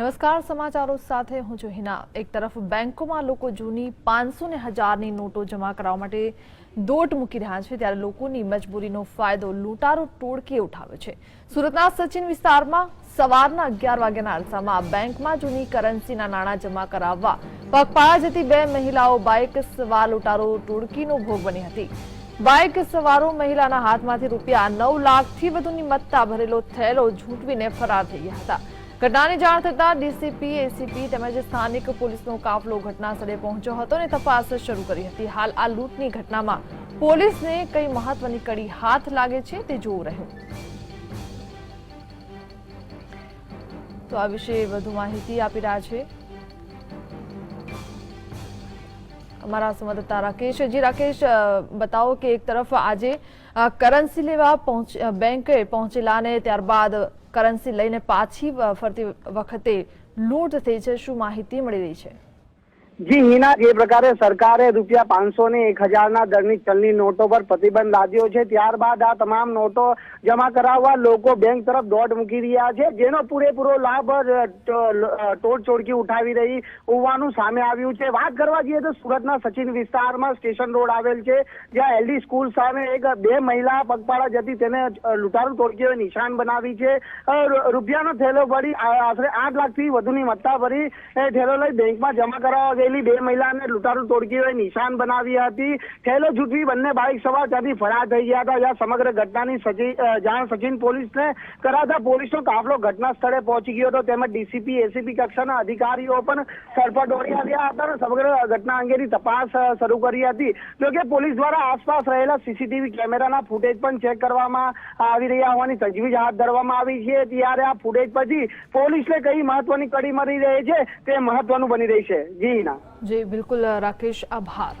નમસ્કાર, સમાચારો સાથે હું છું હિના. એક તરફ બેંકોમાં લોકો જૂની પાંચસો ને હજારની નોટો જમા કરાવવા માટે દોટ મૂકી રહ્યા છે, ત્યારે લોકોની મજબૂરીનો ફાયદો લૂંટારો ટોળકી ઉઠાવે છે. સુરતના સચિન વિસ્તારમાં સવારના અગિયાર વાગ્યાના અરસામાં બેંકમાં જૂની કરન્સીના નાણાં જમા કરાવવા પગપાળા જતી બે મહિલાઓ બાઇક સવાર લૂંટારો ટોળકીનો ભોગ બની હતી. બાઇક સવારો મહિલાના હાથમાંથી રૂપિયા નવ લાખથી વધુની મત્તા ભરેલો થયેલો ઝૂંટવીને ફરાર થઈ ગયા હતા. ઘટનાની જાણ થતાં ડીસીપી, એસીપી તેમજ સ્થાનિક પોલીસનો કાફલો ઘટના સ્થળે પહોંચ્યો હતો અને તપાસ શરૂ કરી હતી. હાલ આ લૂંટની ઘટનામાં પોલીસને કઈ મહત્વની કડી હાથ લાગે છે તે જોવું રહ્યું. તો આ વિશે વધુ માહિતી આપી રહ્યા છે અમારા સંવાદદાતા રાકેશ. જી રાકેશ બતાવો કે એક તરફ આજે કરન્સી લેવા બેંકે પહોંચેલા અને ત્યારબાદ કરન્સી લઈને પાછી ફરતી વખતે લૂંટ થઈ છે શું માહિતી મળી રહી છે? જી હિના જે પ્રકારે સરકારે રૂપિયા પાંચસો ને એક હજારના દરની ચલણી નોટો પર પ્રતિબંધ લાદ્યો છે. ત્યારબાદ આ તમામ નોટો જમા કરાવવા લોકો બેંક તરફ દોડ મૂકી રહ્યા છે જેનો પૂરેપૂરો લાભ અ, ટોળ ચોડકી ઉઠાવી રહી હોવાનું સામે આવ્યું છે. વાત કરવા જઈએ તો સુરતના સચિન વિસ્તારમાં સ્ટેશન રોડ આવેલ છે જ્યાં એલડી સ્કૂલ સામે એક બે મહિલા પગપાળા જતી તેને લૂંટારૂ ટોળકીઓએ નિશાન બનાવી છે. રૂપિયાનો થેલો ભરી આશરે આઠ લાખથી વધુની મત્તા ભરી થેલો લઈ બેંકમાં જમા કરાવવા ગયેલી બે મહિલાને લૂંટારૂ ટોળકીઓએ નિશાન બનાવી હતી. થેલો જૂટવી બંને બાઇક સવાર ત્યાંથી ફરાર થઈ ગયા હતા. જ્યાં સમગ્ર ઘટનાની જાણ સચિન પોલીસને કરાતા પોલીસનો કાફલો ઘટના સ્થળે પહોંચી ગયો હતો. તેમજ ડીસીપી, એસીપી કક્ષાના અધિકારીઓ પણ સ્થળ દોડી આવ્યા હતા અને સમગ્ર ઘટના અંગેની તપાસ શરૂ કરી હતી. જોકે પોલીસ દ્વારા આસપાસ રહેલા સીસીટીવી કેમેરાના ફૂટેજ પણ ચેક કરવામાં આવી રહ્યા હોવાની તજવીજ હાથ ધરવામાં આવી છે. ત્યારે આ ફૂટેજ પછી પોલીસને કઈ મહત્વની કડી મળી રહી છે તે મહત્વનું બની રહી છે. જી જી બિલકુલ રાકેશ આભાર.